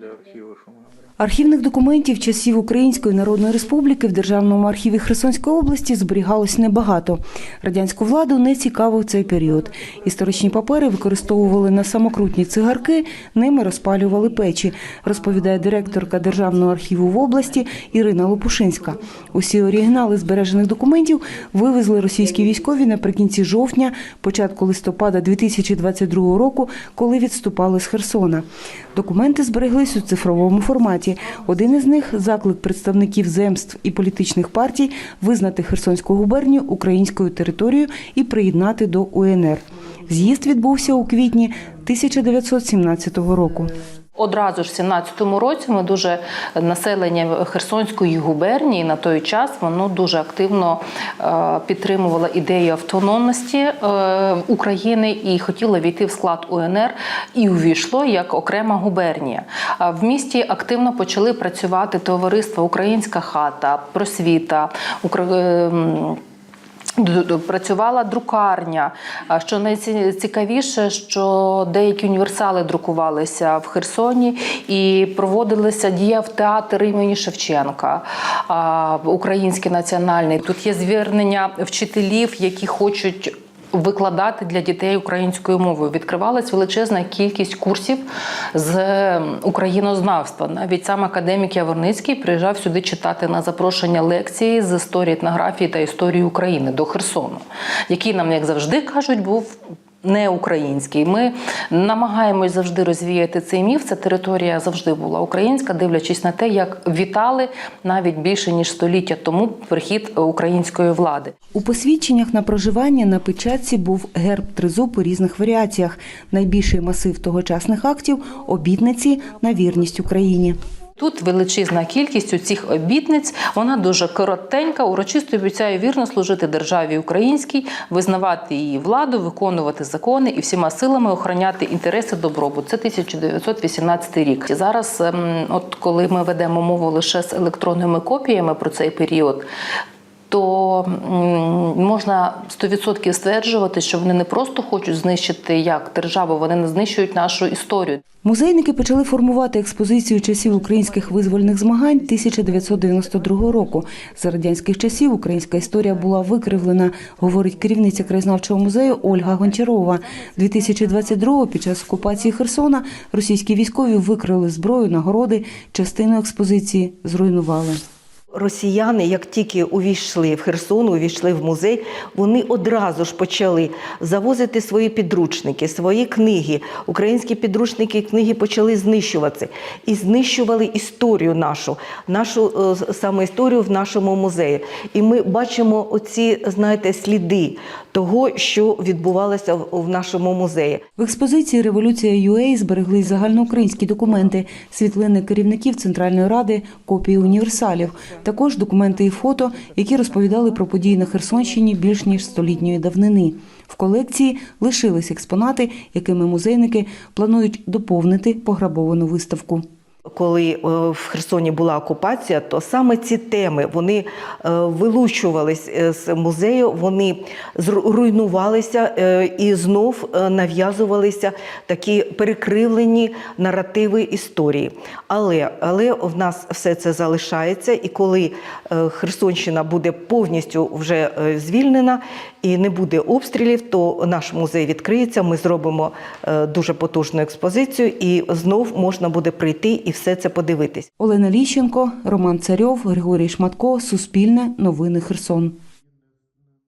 для архіву, що ми говоримо. Архівних документів часів Української Народної Республіки в Державному архіві Херсонської області зберігалось небагато. Радянську владу не цікавив цей період. Історичні папери використовували на самокрутні цигарки, ними розпалювали печі, розповідає директорка Державного архіву в області Ірина Лопушинська. Усі оригінали збережених документів вивезли російські військові наприкінці жовтня, початку листопада 2022 року, коли відступали з Херсона. Документи збереглись у цифровому форматі. Один із них заклик представників земств і політичних партій визнати Херсонську губернію українською територією і приєднати до УНР. З'їзд відбувся у квітні 1917 року. Одразу ж в 17-му році ми дуже населення Херсонської губернії на той час воно дуже активно е, підтримувало ідею автономності е, України і хотіло війти в склад УНР і увійшло як окрема губернія. В місті активно почали працювати товариства Українська хата, просвіта, Укра- Працювала друкарня. Що найцікавіше, що деякі універсали друкувалися в Херсоні і проводилися діяв театр імені Шевченка, український національний. Тут є звернення вчителів, які хочуть. Викладати для дітей українською мовою відкривалась величезна кількість курсів з українознавства. Навіть сам академік Яворницький приїжджав сюди читати на запрошення лекції з історії етнографії та історії України до Херсону, який нам, як завжди кажуть, був не український. Ми намагаємось завжди розвіяти цей міф. Ця територія завжди була українська, дивлячись на те, як вітали навіть більше ніж століття тому прихід української влади. У посвідченнях на проживання на печатці був герб тризуб у різних варіаціях. Найбільший масив тогочасних актів обітниці на вірність Україні. Тут величезна кількість у цих обітниць. Вона дуже коротенька. Урочисто обіцяє вірно служити державі українській, визнавати її владу, виконувати закони і всіма силами охороняти інтереси добробут. Це 1918 рік. І зараз, ем, от коли ми ведемо мову лише з електронними копіями про цей період. То можна 100% стверджувати, що вони не просто хочуть знищити як державу, вони не знищують нашу історію. Музейники почали формувати експозицію часів українських визвольних змагань 1992 року. За радянських часів українська історія була викривлена, говорить керівниця краєзнавчого музею Ольга Гончарова. 2022-го під час окупації Херсона російські військові викрили зброю, нагороди, частину експозиції зруйнували. Росіяни, як тільки увійшли в Херсон, увійшли в музей, вони одразу ж почали завозити свої підручники, свої книги. Українські підручники і книги почали знищуватися і знищували історію нашу, нашу е, саме історію в нашому музеї. І ми бачимо оці, знаєте, сліди того, що відбувалося в- нашому музеї. В експозиції Революція ЮЕЙ збереглись загальноукраїнські документи, світлини керівників Центральної ради, копії універсалів, також документи і фото, які розповідали про події на Херсонщині більш ніж столітньої давнини. В колекції лишились експонати, якими музейники планують доповнити пограбовану виставку. Коли е, в Херсоні була окупація, то саме ці теми вони е, вилучувались е, з музею, вони зру- руйнувалися е, і знов нав'язувалися такі перекривлені наративи історії. Але, але в нас все це залишається, і коли Херсонщина буде повністю вже звільнена і не буде обстрілів, то наш музей відкриється. Ми зробимо дуже потужну експозицію, і знов можна буде прийти і все це подивитись. Олена Ліщенко, Роман Царьов, Григорій Шматко, Суспільне, Новини Херсон.